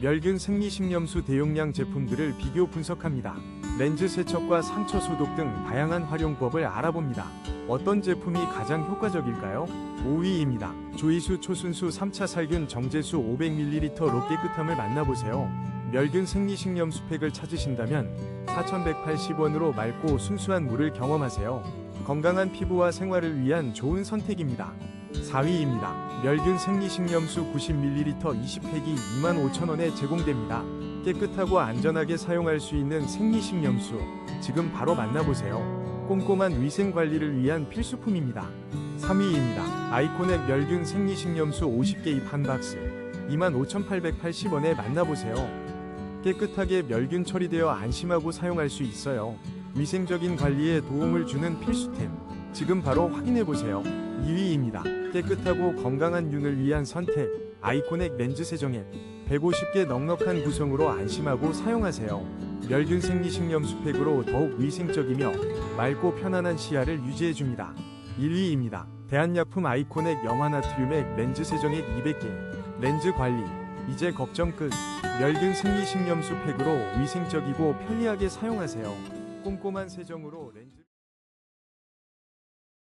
멸균 생리식염수 대용량 제품들을 비교 분석합니다. 렌즈 세척과 상처 소독 등 다양한 활용법을 알아봅니다. 어떤 제품이 가장 효과적일까요? 5위입니다. 조이수 초순수 3차 살균 정제수 500ml로 깨끗함을 만나보세요. 멸균 생리식염수 팩을 찾으신다면 4,180원으로 맑고 순수한 물을 경험하세요. 건강한 피부와 생활을 위한 좋은 선택입니다. 4위입니다. 멸균 생리식염수 90ml 20팩이 25,000원에 제공됩니다. 깨끗하고 안전하게 사용할 수 있는 생리식염수 지금 바로 만나보세요. 꼼꼼한 위생 관리를 위한 필수품입니다. 3위입니다. 아이코넥 멸균 생리식염수 50개 입 한 박스 25,880원에 만나보세요. 깨끗하게 멸균 처리되어 안심하고 사용할 수 있어요. 위생적인 관리에 도움을 주는 필수템. 지금 바로 확인해 보세요. 2위입니다. 깨끗하고 건강한 윤을 위한 선택. 아이코넥 렌즈 세정액. 150개 넉넉한 구성으로 안심하고 사용하세요. 멸균 생리식염 수 팩으로 더욱 위생적이며 맑고 편안한 시야를 유지해 줍니다. 1위입니다. 대한약품 아이코넥 염화나트륨액 렌즈 세정액 200개. 렌즈 관리. 이제 걱정 끝. 멸균 생리식염 수 팩으로 위생적이고 편리하게 사용하세요. 꼼꼼한 세정으로 렌즈